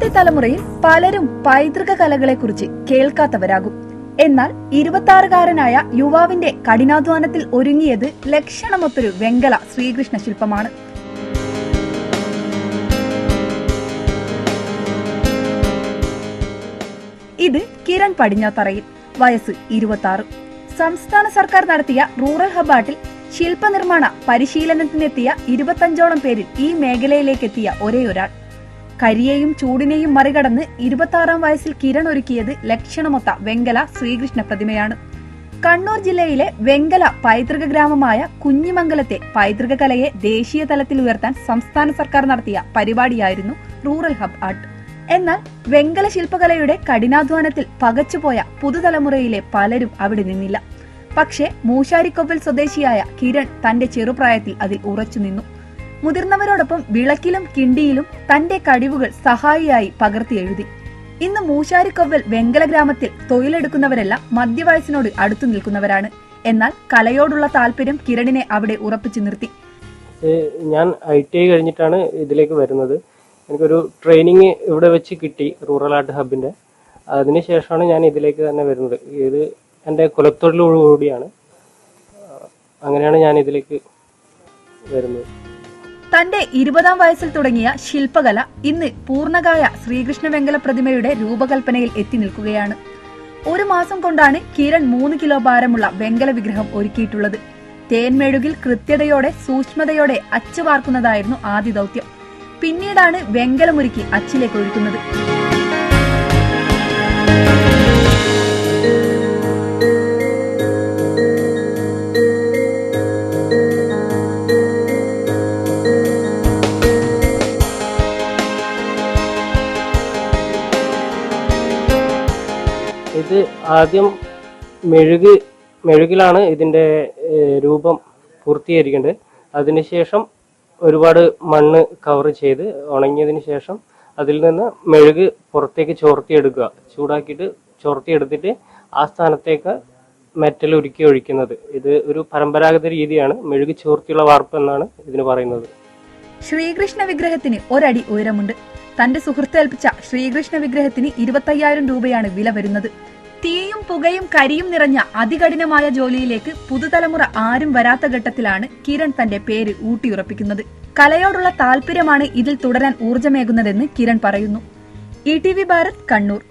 പുതുതലമുറയിൽ പലരും പൈതൃക കലകളെക്കുറിച്ച് കേൾക്കാത്തവരാകും. എന്നാൽ ഇരുപത്തിയാറുകാരനായ യുവാവിന്റെ കഠിനാധ്വാനത്തിൽ ഒരുങ്ങിയത് ലക്ഷണമൊത്തൊരു വെങ്കല ശ്രീകൃഷ്ണ ശില്പമാണ്. ഇത് കിരൺ പടിഞ്ഞാത്തറയിൽ വയസ്സ് ഇരുപത്തി സംസ്ഥാന സർക്കാർ നടത്തിയ റൂറൽ ഹബാട്ടിൽ ശില്പനിർമ്മാണ പരിശീലനത്തിനെത്തിയ ഇരുപത്തഞ്ചോളം പേരിൽ ഈ മേഖലയിലേക്കെത്തിയ ഒരേ ഒരാൾ കരിയെയും ചൂടിനെയും മറികടന്ന് ഇരുപത്തി വയസ്സിൽ കിരൺ ഒരുക്കിയത് ലക്ഷണമൊത്ത വെങ്കല ശ്രീകൃഷ്ണ പ്രതിമയാണ്. കണ്ണൂർ ജില്ലയിലെ വെങ്കല പൈതൃക ഗ്രാമമായ കുഞ്ഞിമംഗലത്തെ പൈതൃക കലയെ ദേശീയ തലത്തിൽ ഉയർത്താൻ സംസ്ഥാന സർക്കാർ നടത്തിയ പരിപാടിയായിരുന്നു റൂറൽ ഹബ് ആർട്ട്. എന്നാൽ വെങ്കല ശില്പകലയുടെ കഠിനാധ്വാനത്തിൽ പകച്ചുപോയ പുതുതലമുറയിലെ പലരും അവിടെ നിന്നില്ല. പക്ഷേ മൂശാരിക്കൊവ്വൽ സ്വദേശിയായ കിരൺ തന്റെ ചെറുപ്രായത്തിൽ അതിൽ ഉറച്ചു നിന്നു മുതിർന്നവരോടൊപ്പം വിളക്കിലും കിണ്ടിയിലും തന്റെ കഴിവുകൾ സഹായിയായി പകർത്തി എഴുതി. ഇന്ന് മൂശാരിക്കൊവ്വൽ വെങ്കല ഗ്രാമത്തിൽ തൊഴിലെടുക്കുന്നവരെല്ലാം മധ്യവയസ്സിനോട് അടുത്തു നിൽക്കുന്നവരാണ്. എന്നാൽ കലയോടുള്ള താല്പര്യം കിരണിനെ അവിടെ ഉറപ്പിച്ചു നിർത്തി. ഞാൻ ഐ ടി ഐ കഴിഞ്ഞിട്ടാണ് ഇതിലേക്ക് വരുന്നത്. എനിക്കൊരു ട്രെയിനിങ് ഇവിടെ വെച്ച് കിട്ടി റൂറൽ ആർട്ട് ഹബിന്റെ അതിനുശേഷമാണ് ഞാൻ ഇതിലേക്ക് തന്നെ വരുന്നത്. ഇത് എന്റെ കുലത്തൊഴിലോടുകൂടിയാണ്. അങ്ങനെയാണ് ഞാൻ ഇതിലേക്ക് വരുന്നത്. തന്റെ ഇരുപതാം വയസ്സിൽ തുടങ്ങിയ ശില്പകല ഇന്ന് പൂർണകായ ശ്രീകൃഷ്ണ വെങ്കല പ്രതിമയുടെ രൂപകൽപ്പനയിൽ എത്തി നിൽക്കുകയാണ്. ഒരു മാസം കൊണ്ടാണ് കിരൺ മൂന്ന് കിലോ ഭാരമുള്ള വെങ്കല വിഗ്രഹം ഒരുക്കിയിട്ടുള്ളത്. തേൻമെഴുകിൽ കൃത്യതയോടെ സൂക്ഷ്മതയോടെ അച്ചു വാർക്കുന്നതായിരുന്നു ആദ്യ ദൗത്യം. പിന്നീടാണ് വെങ്കലമൊരുക്കി അച്ചിലേക്ക് ഒഴുക്കുന്നത്. ഇത് ആദ്യം മെഴുക് മെഴുകിലാണ് ഇതിന്റെ രൂപം പൂർത്തീകരിക്കേണ്ടത്. അതിനുശേഷം ഒരുപാട് മണ്ണ് കവർ ചെയ്ത് ഉണങ്ങിയതിന് ശേഷം അതിൽ നിന്ന് മെഴുക് പുറത്തേക്ക് ചോർത്തിയെടുക്കുക. ചൂടാക്കിയിട്ട് ചോർത്തിയെടുത്തിട്ട് ആ സ്ഥാനത്തേക്ക് മെറ്റൽ ഉരുക്കി ഒഴിക്കുന്നത്. ഇത് ഒരു പരമ്പരാഗത രീതിയാണ്. മെഴുക് ചോർത്തിയുള്ള വാർപ്പ് എന്നാണ് ഇതിന് പറയുന്നത്. ശ്രീകൃഷ്ണ വിഗ്രഹത്തിന് ഒരടി ഉയരമുണ്ട്. തന്റെ സുഹൃത്ത് ഏൽപ്പിച്ച ശ്രീകൃഷ്ണ വിഗ്രഹത്തിന് ഇരുപത്തയ്യായിരം രൂപയാണ് വില വരുന്നത്. തീയും പുകയും കരിയും നിറഞ്ഞ അതികഠിനമായ ജോലിയിലേക്ക് പുതുതലമുറ ആരും വരാത്ത ഘട്ടത്തിലാണ് കിരൺ തന്റെ പേര് ഊട്ടിയുറപ്പിക്കുന്നത്. കലയോടുള്ള താല്പര്യമാണ് ഇതിൽ തുടരാൻ ഊർജമേകുന്നതെന്ന് കിരൺ പറയുന്നു. E T V Bharat Kannur.